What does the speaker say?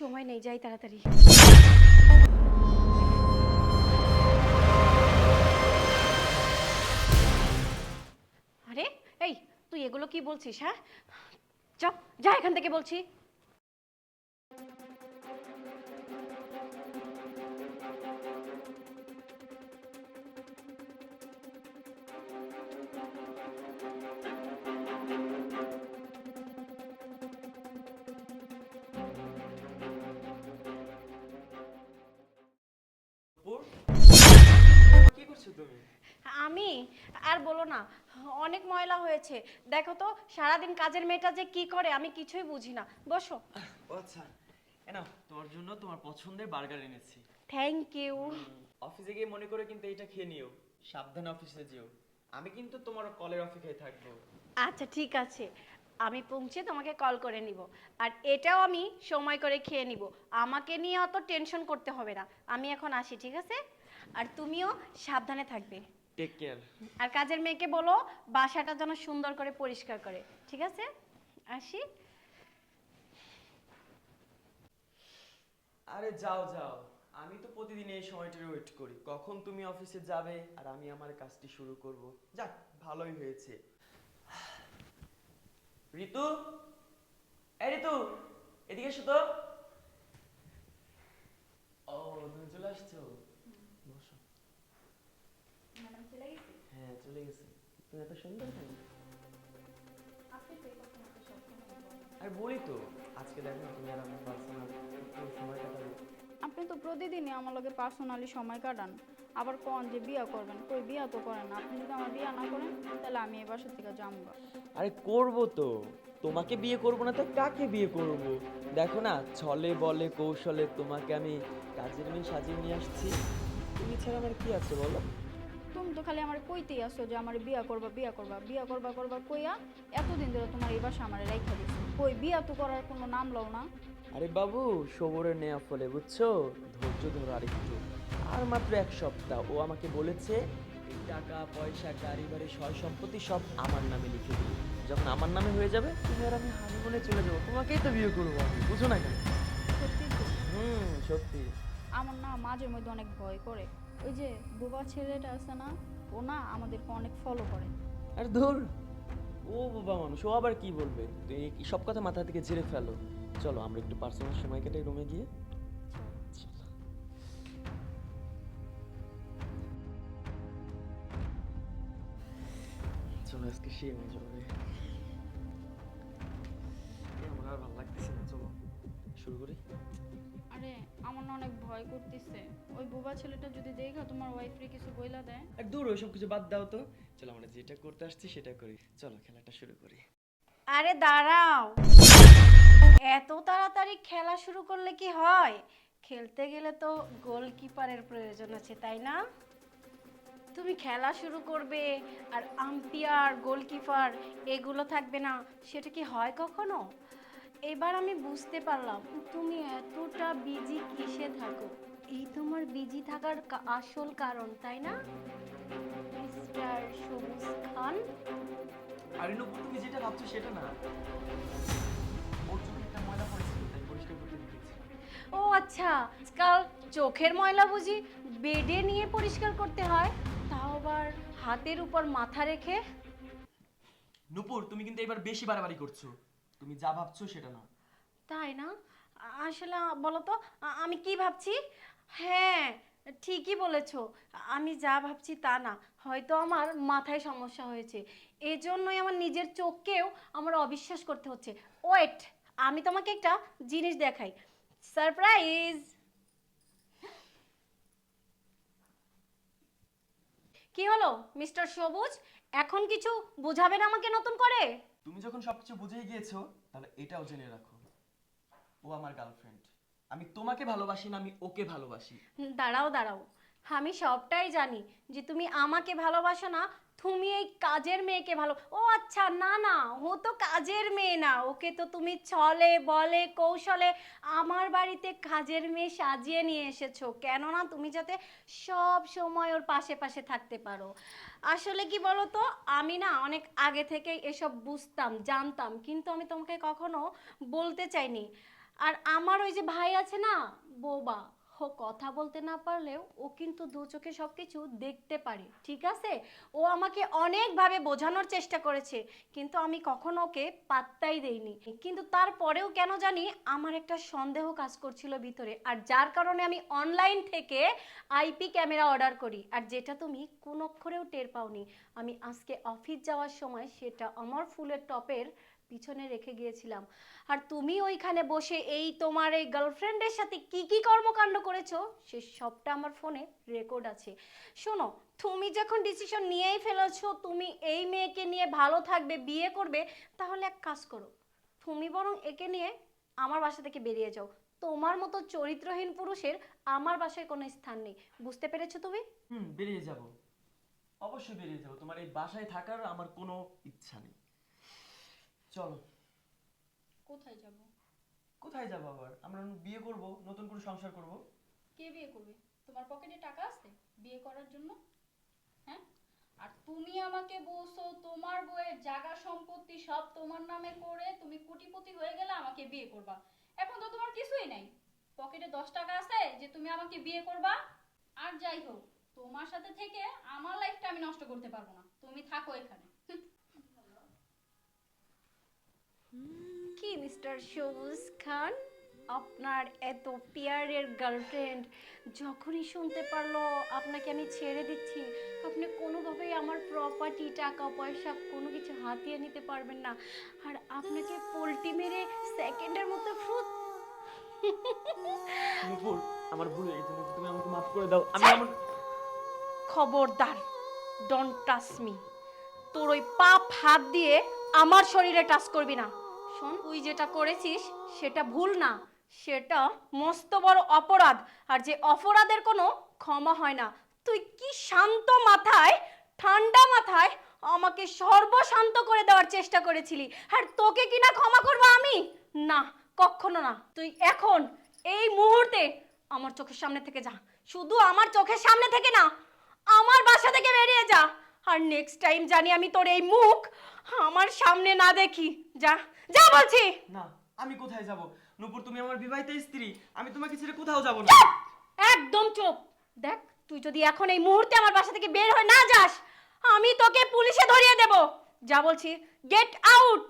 সময় নেই, যাই তাড়াতাড়ি। আরে, এই, তুই এগুলো কি বলছিস হ্যাঁ? চ, যা এখান থেকে বলছি। তুমি? আমি? আর বলো না অনেক ময়লা হয়েছে। দেখো তো সারাদিন কাজের মেয়েটা যে কি করে আমি কিছুই বুঝি না। বসো। আচ্ছা এ নাও তোমার জন্য তোমার পছন্দের বার্গার এনেছি। থ্যাংক ইউ অফিসে গিয়ে মনে করে কিন্তু এটা খেয়ে নিও। সাবধানে অফিসে যেও। আমি কিন্তু তোমার কলের অপেক্ষায় থাকব। আচ্ছা ঠিক আছে। আমি পৌঁছে তোমাকে কল করে নিব। আর এটাও আমি সময় করে খেয়ে নিব। আমাকে নিয়ে অত টেনশন করতে হবে না। আমি এখন আসি ঠিক আছে? আর তুমিও সাবধানে থাকবে। টেক কেয়ার আর কাজের মেয়েকে বলো বাসাটা যেন সুন্দর করে পরিষ্কার করে। ঠিক আছে? আসি। আরে যাও যাও। আমি তো প্রতিদিন এই সময়টার ওয়েট করি। কখন তুমি অফিসে যাবে আর আমি আমার কাজটি শুরু করব। যাক ভালোই হয়েছে। ঋতু এই ঋতু এদিকে এসো তো ও তুমি চলে আসছো বসো হ্যাঁ চলে গেছে। তুমি এত সুন্দর কেন? আর বলি তো আজকে দেখো তুমি আর আমার পার্সোনাল সময় কাটাবে আপনি তো প্রতিদিনই আমার লগে পার্সোনালি সময় কাটান। আবার কন যে বিয়া করবেন কই বিয়া তো করেন আপনি যদি আমার বিয়া না করেন তাহলে আমি এই বাসা থেকে যাব আরে করব তো। তোমাকে বিয়ে করব না তো কাকে বিয়ে করব? দেখো না ছলে বলে কৌশলে তোমাকে আমি কাজের মেয়ে সাজিয়ে নিয়ে আসছি। তুমি ছাড়া আমার কি আছে বলো? তো খালি আমার কইতেই আসো যে আমার বিয়া করবা বিয়া করবা বিয়া করবা করবা কইয়া এতদিন ধরে তোমার এই বাসা আমার রেখা দিচ্ছে কই বিয়া তো করার কোনো নাম লও না। আরে বাবু সবরের নেয়া ফলে বুঝছ? ধৈর্য ধরো আর একটু আর মাত্র এক সপ্তাহ ও আমাকে বলেছে এই টাকা পয়সা গাড়ি বাড়ি সয় সম্পত্তি সব আমার নামে লিখে দিই যখন আমার নামে হয়ে যাবে তুমি আর আমি হানিমুনে চলে যাব। তোমাকেই তো বিয়ে করব আমি বুঝো না কেন? সত্যি হুম সত্যি। আমার না মাঝে মধ্যে অনেক ভয় করে। ওই যে বোবা ছেলেটা আছে না, ও না আমাদেরকে অনেক ফলো করে। আর ধর। ও বাবা মানুষ, ও আবার কি বলবে? তুই সব কথা মাথা থেকে ঝেড়ে ফেলো। চলো, আমরা একটু পার্সোনাল সময় কাটাই রুমে গিয়ে। চলো। আজকে সে মজা হবে আমার আর ভালো লাগতেছে না, চলো, শুরু করি। আমার না অনেক ভয় করতেছে। ওই বোবা ছেলেটা যদি দেখা তোমার ওয়াইফরে কিছু বইলা দেয়। আর দূর ওইসব কিছু বাদ দাও তো। চলো আমরা যেটা করতে আসছি সেটা করি। চলো খেলাটা শুরু করি। আরে দাঁড়াও। এত তাড়াতাড়ি খেলা শুরু করলে কি হয়? খেলতে গেলে তো গোলকিপারের প্রয়োজন আছে তাই না? তুমি খেলা শুরু করবে আর আম্পায়ার গোলকিপার এগুলো থাকবে না। সেটা কি হয় কখনো? এবার আমি বুঝতে পারলাম তুমি এতটা বিজি কিসে থাকো। এই তোমার বিজি থাকার আসল কারণ তাই না? মিস্টার সবুজ খান। আরে নূপুর তুমি যেটা ভাবছ সেটা না। ওর চোখে একটা ময়লা পড়েছিল তাই পরিষ্কার করতে দিয়েছি ও আচ্ছা আজকাল চোখের ময়লা বুঝি বেডে নিয়ে পরিষ্কার করতে হয় তাও আবার হাতের উপর মাথা রেখে? নূপুর তুমি কিন্তু এবার বেশি বাড়াবাড়ি করছ। তুমি যা ভাবছ সেটা না তাই না? আসলে বলো তো আমি কি ভাবছি? হ্যাঁ ঠিকই বলেছ। আমি যা ভাবছি তা না। হয়তো আমার মাথায় সমস্যা হয়েছে। এজন্যই আমার নিজের চোখকেও আমার অবিশ্বাস করতে হচ্ছে। ওয়েট, আমি তোমাকে একটা জিনিস দেখাই। সারপ্রাইজ! কি হলো, মিস্টার সবুজ? এখন কিছু বোঝাবেন আমাকে নতুন করে? তুমি যখন সবকিছু বুঝে গিয়েছো তাহলে এটাও জেনে রাখো। ও আমার গার্লফ্রেন্ড আমি তোমাকে ভালোবাসি না আমি ওকে ভালোবাসি। দাঁড়াও দাঁড়াও। আমি সবটাই জানি যে তুমি আমাকে ভালোবাসো না তুমি এই কাজের মেয়েকে ভালো, ও আচ্ছা না না, ও তো কাজের মেয়ে না, ওকে তো তুমি ছলে, বলে, কৌশলে আমার বাড়িতে কাজের মেয়ে সাজিয়ে নিয়ে এসেছ, কেননা তুমি যাতে সব সময় ওর পাশে পাশে থাকতে পারো। আসলে কি বলো তো আমি না অনেক আগে থেকে এসব বুঝতাম, জানতাম, কিন্তু আমি তোমাকে কখনো বলতে চাইনি। আর আমার ওই যে ভাই আছে না বোবা কথা বলতে না পারলেও ও কিন্তু দু চোখে সব কিছু দেখতে পারে, ঠিক আছে? ও আমাকে অনেকভাবে বোঝানোর চেষ্টা করেছে, কিন্তু আমি কখনো ওকে পাত্তাই দেইনি। কিন্তু তারপরেও কেন জানি আমার একটা সন্দেহ কাজ করছিল ভিতরে, আর যার কারণে আমি অনলাইন থেকে আইপি ক্যামেরা অর্ডার করি, আর যেটা তুমি কোন অক্ষরেও টের পাওনি। আমি আজকে অফিস যাওয়ার সময় সেটা আমার ফুলের টপের পিছনে রেখে গিয়েছিলাম। আর তুমি ওইখানে বসে এই তোমার এই গার্লফ্রেন্ডের সাথে কি কি কর্মকাণ্ড করেছ? সে সবটা আমার ফোনে রেকর্ড আছে। শোনো, তুমি যখন ডিসিশন নিয়েই ফেলেছো, তুমি এই মেয়েকে নিয়ে ভালো থাকবে, বিয়ে করবে, তাহলে এক কাজ করো। তুমি বরং একে নিয়ে আমার বাসা থেকে বেরিয়ে যাও। তোমার মতো চরিত্রহীন পুরুষের আমার বাসায় কোনো স্থান নেই। বুঝতে পেরেছ তুমি? হুম, বেরিয়ে যাব। অবশ্যই বেরিয়ে যাব। তোমার এই বাসায় থাকার আমার কোনো ইচ্ছা নেই। চলো। কোথায় যাব? কোথায় যাব আবার? আমরা বিয়ে করব নতুন করে সংসার করব। কে বিয়ে করবে? তোমার পকেটে টাকা আছে? বিয়ে করার জন্য? হ্যাঁ? আর তুমি আমাকে বলছো তোমার বইয়ের জায়গা সম্পত্তি সব তোমার নামে করে তুমি কোটিপতি হয়ে গেলে আমাকে বিয়ে করবা। এখন তো তোমার কিছুই নাই। পকেটে দশ টাকা আছে যে তুমি আমাকে বিয়ে করবা। আর যাই হোক তোমার সাথে থেকে আমার লাইফটা আমি নষ্ট করতে পারব না। তুমি থাকো এখানে। কি মিস্টার সবুজ খান? আপনার এত পিয়ারের গার্লফ্রেন্ড যখনই শুনতে পারল আপনাকে আমি ছেড়ে দিচ্ছি আপনি কোনোভাবেই আমার প্রপার্টি টাকা পয়সা কোনো কিছু হাতিয়ে নিতে পারবেন না। আর আপনাকে পোল্টি মেরে সেকেন্ডের মতো ফ্রুট নুপুর আমার ভুল হয়ে গেছে তুমি আমাকে মাফ করে দাও। আমি আমার খবরদার ডোন্ট টাচ মি তোর ওই পাপ হাত দিয়ে আমার শরীরে টাচ করবি না। শোন। তুই যেটা করেছিস, সেটা ভুল না। সেটা মস্ত বড় অপরাধ। আর যে অপরাধের কোনো ক্ষমা হয় না। তুই কি শান্ত মাথায়, ঠান্ডা মাথায় আমাকে সর্বশান্ত করে দেওয়ার চেষ্টা করেছিলি? আর তোকে কি না ক্ষমা করব আমি? না, কখনো না। তুই এখন, এই মুহূর্তে আমার চোখের সামনে থেকে যা। শুধু আমার চোখের সামনে থেকে না, আমার বাসা থেকে বেরিয়ে যা। আর নেক্সট টাইম জানি আমি তোর এই মুখ আমার সামনে না দেখি। যা যা বলছি। না আমি কোথায় যাব? নূপুর তুমি আমার বিবাহিত স্ত্রী। আমি তোমাকে ছেড়ে কোথাও যাব না। একদম চুপ। দেখ তুই যদি এখন এই মুহূর্তে আমার বাসা থেকে বের হয়ে না যাস আমি তোকে পুলিশে ধরিয়ে দেব। যা বলছি গেট আউট